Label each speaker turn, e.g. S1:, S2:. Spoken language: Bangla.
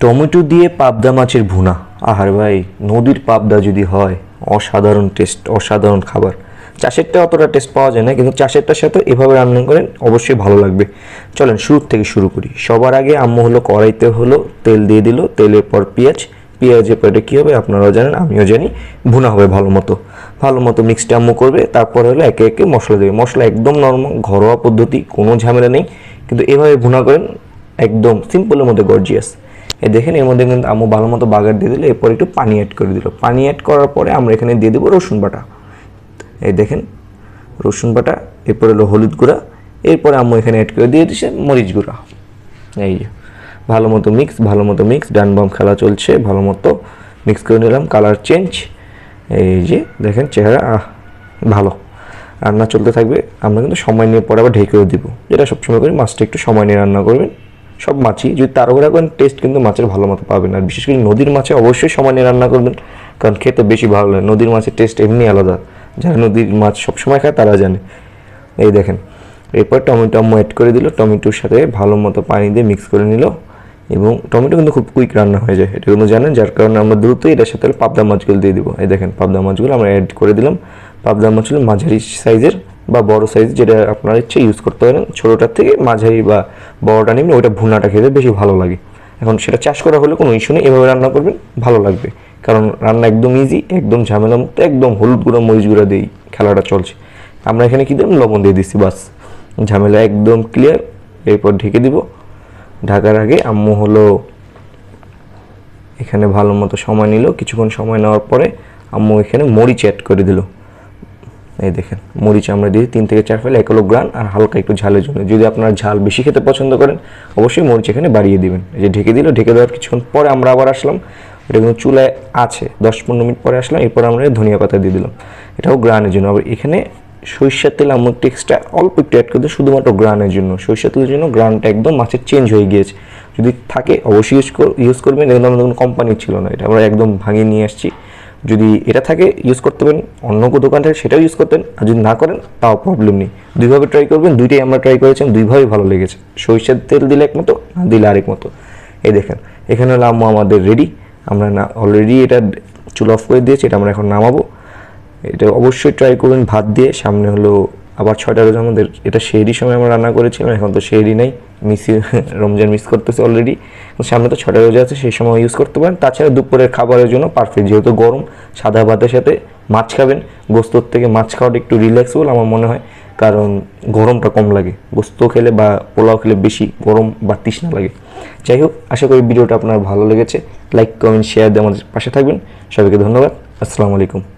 S1: টমেটো দিয়ে পাবদা মাছের ভুনা। আহার ভাই, নদীর পাবদা যদি হয়, অসাধারণ টেস্ট, অসাধারণ খাবার। চাষেরটা অতটা টেস্ট পাওয়া যায় না, কিন্তু চাষেরটার সাথে এভাবে রান্না করেন, অবশ্যই ভালো লাগবে। চলেন, শুরু থেকে শুরু করি। সবার আগে আম্মু হলো, কড়াইতে হলো, তেল দিয়ে দিল, তেলের পর পেঁয়াজ। পেঁয়াজের পরে কী হবে আপনারাও জানেন, আমিও জানি। ভুনা হবে ভালো মতো। ভালো মতো মিক্সড আম্মু করবে, তারপর হলো একে একে মশলা দেবে। মশলা একদম নর্মাল ঘরোয়া পদ্ধতি, কোনো ঝামেলা নেই। কিন্তু এভাবে ভুনা করেন, একদম সিম্পলের মধ্যে গর্জিয়াস এই দেখেন, এর মধ্যে কিন্তু আম্মু ভালো মতো বাগার দিয়ে দিল, এরপর একটু পানি অ্যাড করে দিল। পানি অ্যাড করার পরে আমরা এখানে দিয়ে দেবো রসুন বাটা। এই দেখেন, রসুন বাটা, এরপর হলো হলুদ গুঁড়া, এরপরে আম্মু এখানে অ্যাড করে দিয়ে দিচ্ছে মরিচ গুঁড়া। এই যে, ভালো মতো মিক্স ভালো মতো মিক্স ডান বাম খেলা চলছে, ভালো মতো মিক্স করে নিলাম কালার চেঞ্জ এই যে, দেখেন চেহারা, আহ, ভালো। রান্না চলতে থাকবে, আমরা কিন্তু সময় নিয়ে পরে আবার ঢেকেও দিব, যেটা সবসময় করি মাছটা একটু সময় নিয়ে রান্না করবেন। সব মাছই। যদি তাড়াহুড়া করেন টেস্ট কিন্তু মাছের ভালো মতো পাবেন। আর বিশেষ করে নদীর মাছে অবশ্যই সময় নিয়ে রান্না করবেন, কারণ খেতে বেশি ভালো লাগে। নদীর মাছের টেস্ট এমনি আলাদা। যারা নদীর মাছ সবসময় খায়, তারা জানে। এই দেখেন, এরপর টমেটো আম্মু অ্যাড করে দিল। টমেটোর সাথে ভালো মতো পানি দিয়ে মিক্স করে নিল। এবং টমেটো কিন্তু খুব কুইক রান্না হয়ে যায়। এটা কিন্তু জানেন? যার কারণে আমরা দ্রুত এটার সাথে পাবদা মাছগুলো দিয়ে দিব। এই দেখেন, পাবদা মাছগুলো আমরা অ্যাড করে দিলাম। পাবদা মাছগুলো মাঝারি সাইজের বা বড় সাইজ যেটা আপনার ইচ্ছে ইউজ করতে পারেন। ছোটোটার থেকে মাঝারি বা বড়টা নেবেন, ওইটা ভুনাটা খেতে বেশি ভালো লাগে। এখন সেটা চাষ করা হলে কোনো ইস্যু নেই, এভাবে রান্না করবেন, ভালো লাগবে। কারণ রান্না একদম ইজি একদম ঝামেলা মুক্ত, একদম হলুদ গুঁড়ো, মরিচ গুঁড়ো দিয়েই খেলাটা চলছে। আমরা এখানে কী দিলাম? লবণ দিয়ে দিচ্ছি বাস। ঝামেলা একদম ক্লিয়ার এরপর ঢেকে দিব। ঢাকার আগে আম্মু হলো এখানে ভালো মতো সময় নিল। কিছুক্ষণ সময় নেওয়ার পরে আম্মু এখানে মরিচ অ্যাড করে দিল। এই দেখেন মরিচ আমরা দিই তিন থেকে চার ফেলে এক হলো গ্রান আর হালকা একটু ঝালের জন্য। যদি আপনার ঝাল বেশি খেতে পছন্দ করেন, অবশ্যই মরিচ এখানে বাড়িয়ে দিবেন। এই যে ঢেকে দিল, ঢেকে দেওয়ার কিছুক্ষণ পরে আমরা আবার আসলাম। এটা কিন্তু চুলায় আছে, দশ পনেরো মিনিট পরে আসলাম, এরপর আমরা ধনিয়া পাতা দিয়ে দিলাম। এটাও গ্রানের জন্য। আবার এখানে সরিষার তেল আম্মু একটু এক্সট্রা অল্প একটু অ্যাড করে দিই শুধুমাত্র গ্রানের জন্য। সরিষার তেলের জন্য গ্রানটা একদম মাছের চেঞ্জ হয়ে গিয়েছে। যদি থাকে, অবশ্যই ইউজ ইউজ করবেন। এখানে আমাদের কোনো কোম্পানির ছিল না, এটা আমরা একদম ভাঙিয়ে নিয়ে আসছি। যদি এটা থাকে ইউজ করতে পারেন। অন্য কোনো দোকান থেকে, সেটাও ইউজ করতেন। আর যদি না করেন, তাও প্রবলেম নেই। দুইভাবে ট্রাই করবেন, দুইটাই আমরা ট্রাই করেছেন দুইভাবেই ভালো লেগেছে। সরিষার তেল দিলে এক মতো, না দিলে আরেক মতো। এই দেখেন, এখানে হলো আম্মু আমাদের রেডি আমরা না অলরেডি এটা চুল অফ করে দিয়েছি, এটা আমরা এখন নামাবো। এটা অবশ্যই ট্রাই করবেন, ভাত দিয়ে। সামনে হলো আবার ছয়টা রোজ আমাদের এটা শেহরি সময় আমরা রান্না করেছিলাম, এখন তো শেহরি নাই মিস রমজান মিস করতেছে অলরেডি সামনে তো ছটা রোজা আছে, সেই সময় ইউজ করতে পারেন। তাছাড়া দুপুরের খাবারের জন্য পারফেক্ট যেহেতু গরম, সাদা ভাতের সাথে মাছ খাবেন। গোস্তর থেকে মাছ খাওয়াটা একটু রিল্যাক্সেবল আমার মনে হয়, কারণ গরমটা কম লাগে। গোস্ত খেলে বা পোলাও খেলে বেশি গরম বা তৃষ্ণা লাগে। যাই হোক, আশা করি ভিডিওটা আপনার ভালো লেগেছে। লাইক কমেন্ট শেয়ার দিয়ে আমাদের পাশে থাকবেন। সবাইকে ধন্যবাদ। আসসালামু আলাইকুম।